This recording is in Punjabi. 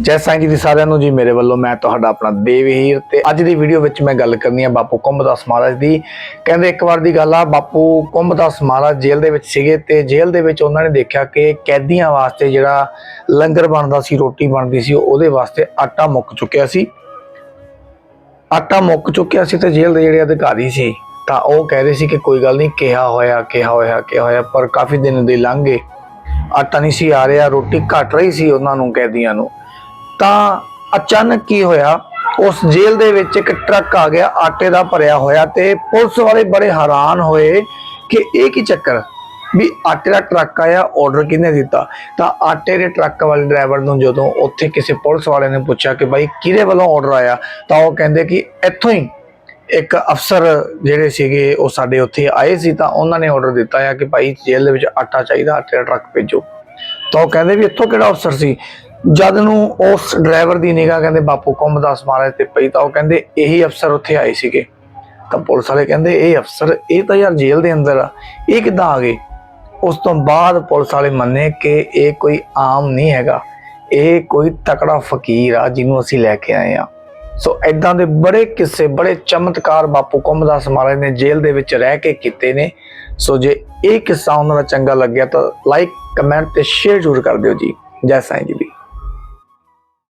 ਜੈ ਸਾਈਂ ਜੀ ਦੀ ਸਾਰਿਆਂ ਨੂੰ ਜੀ ਮੇਰੇ ਵੱਲੋਂ ਮੈਂ ਤੁਹਾਡਾ ਆਪਣਾ ਦੇਵਹੀਰ ਤੇ ਅੱਜ ਦੀ ਵੀਡੀਓ ਵਿੱਚ ਮੈਂ ਗੱਲ ਕਰਨੀ ਹੈ ਬਾਪੂ ਕੁੰਭਦਾਸ ਮਹਾਰਾਜ ਦੀ। ਕਹਿੰਦੇ ਇੱਕ ਵਾਰ ਦੀ ਗੱਲ ਆ, ਬਾਪੂ ਕੁੰਭਦਾਸ ਮਹਾਰਾਜ ਜੇਲ੍ਹ ਦੇ ਵਿੱਚ ਸੀਗੇ ਤੇ ਜੇਲ੍ਹ ਦੇ ਵਿੱਚ ਉਹਨਾਂ ਨੇ ਦੇਖਿਆ ਕਿ ਕੈਦੀਆਂ ਵਾਸਤੇ ਜਿਹੜਾ ਲੰਗਰ ਬਣਦਾ ਸੀ, ਰੋਟੀ ਬਣਦੀ ਸੀ, ਉਹਦੇ ਵਾਸਤੇ ਆਟਾ ਮੁੱਕ ਚੁੱਕਿਆ ਸੀ। ਆਟਾ ਮੁੱਕ ਚੁੱਕਿਆ ਸੀ ਤੇ ਜੇਲ੍ਹ ਦੇ ਜਿਹੜੇ ਅਧਿਕਾਰੀ ਸੀ, ਤਾਂ ਉਹ ਕਹਿ ਰਹੇ ਸੀ ਕਿ ਕੋਈ ਗੱਲ ਨਹੀਂ, ਕਿਹਾ ਹੋਇਆ ਕਿਹਾ ਹੋਇਆ ਕਿਹਾ ਹੋਇਆ, ਪਰ ਕਾਫੀ ਦਿਨ ਦੇ ਲੰਘ ਗਏ ਆਟਾ ਨਹੀਂ ਸੀ ਆ ਰਿਹਾ, ਰੋਟੀ ਘਟ ਰਹੀ ਸੀ ਉਹਨਾਂ ਨੂੰ ਕੈਦੀਆਂ ਨੂੰ। ਤਾਂ ਅਚਾਨਕ ਕੀ ਹੋਇਆ? ਉਸ ਜੇਲ੍ਹ ਦੇ ਵਿੱਚ ਇੱਕ ਟਰੱਕ ਆ ਗਿਆ, ਆਟੇ ਦਾ ਭਰਿਆ ਹੋਇਆ ਤੇ ਪੁਲਿਸ ਵਾਲੇ ਬੜੇ ਹੈਰਾਨ ਹੋਏ ਕਿ ਇਹ ਕੀ ਚੱਕਰ? ਵੀ ਆਟੇ ਦਾ ਟਰੱਕ ਆਇਆ ਆਰਡਰ ਕਿਹਨੇ ਦਿੱਤਾ? ਤਾਂ ਆਟੇ ਦੇ ਟਰੱਕ ਵਾਲੇ ਡਰਾਈਵਰ ਨੂੰ ਜਦੋਂ ਉੱਥੇ ਕਿਸੇ ਪੁਲਿਸ ਵਾਲੇ ਨੇ ਪੁੱਛਿਆ ਕਿ ਭਾਈ ਕਿਹਦੇ ਵੱਲੋਂ ਆਰਡਰ ਆਇਆ, ਤਾਂ ਉਹ ਕਹਿੰਦੇ ਕਿ ਇੱਥੋਂ ਹੀ ਇੱਕ ਅਫਸਰ ਜਿਹੜੇ ਸੀਗੇ, ਉਹ ਸਾਡੇ ਉੱਥੇ ਆਏ ਸੀ, ਤਾਂ ਉਹਨਾਂ ਨੇ ਆਰਡਰ ਦਿੱਤਾ ਆ ਕਿ ਭਾਈ ਜੇਲ੍ਹ ਦੇ ਵਿੱਚ ਆਟਾ ਚਾਹੀਦਾ, ਆਟੇ ਦਾ ਟਰੱਕ ਭੇਜੋ। ਤਾਂ ਉਹ ਕਹਿੰਦੇ ਵੀ ਇੱਥੋਂ ਕਿਹੜਾ ਅਫਸਰ ਸੀ? ਜਦ ਨੂੰ ਉਸ ਡਰਾਈਵਰ ਦੀ ਨਿਗਾਹ ਕਹਿੰਦੇ, ਬਾਪੂ ਕੁੰਭਦਾਸ ਮਹਾਰਾਜ ਤੇ ਪਈ ਤਾਂ ਉਹ ਕਹਿੰਦੇ, ਇਹੀ ਅਫਸਰ ਉੱਥੇ ਆਏ ਸੀਗੇ। ਤਾਂ ਪੁਲਿਸ ਵਾਲੇ ਕਹਿੰਦੇ, ਇਹ ਅਫਸਰ, ਇਹ ਤਾਂ ਯਾਰ ਜੇਲ੍ਹ ਦੇ ਅੰਦਰ ਆ। ਇਹ ਕਿੱਦਾਂ ਆ ਗਏ? ਉਸ ਤੋਂ ਬਾਅਦ ਪੁਲਿਸ ਵਾਲੇ ਮੰਨੇ ਕਿ ਇਹ ਕੋਈ ਆਮ ਨਹੀਂ ਹੈਗਾ। ਇਹ ਕੋਈ ਤਕੜਾ ਫਕੀਰ ਆ, ਜਿਹਨੂੰ ਅਸੀਂ ਲੈ ਕੇ ਆਏ ਆ। ਸੋ ਐਦਾਂ ਦੇ ਬੜੇ ਕਿੱਸੇ, ਬੜੇ ਚਮਤਕਾਰ ਬਾਪੂ ਕੁੰਭਦਾਸ ਮਹਾਰਾਜ ਨੇ ਜੇਲ੍ਹ ਦੇ ਵਿੱਚ ਰਹਿ ਕੇ ਕੀਤੇ ਨੇ। ਸੋ ਜੇ ਇਹ ਕਿੱਸਾ ਉਹਨਾਂ ਦਾ ਚੰਗਾ ਲੱਗਿਆ ਤਾਂ ਲਾਈਕ ਕਮੈਂਟ ਤੇ ਸ਼ੇਅਰ ਜ਼ਰੂਰ ਕਰ ਦਿਓ ਜੀ। ਜੈ ਸਾਈਂ ਜੀ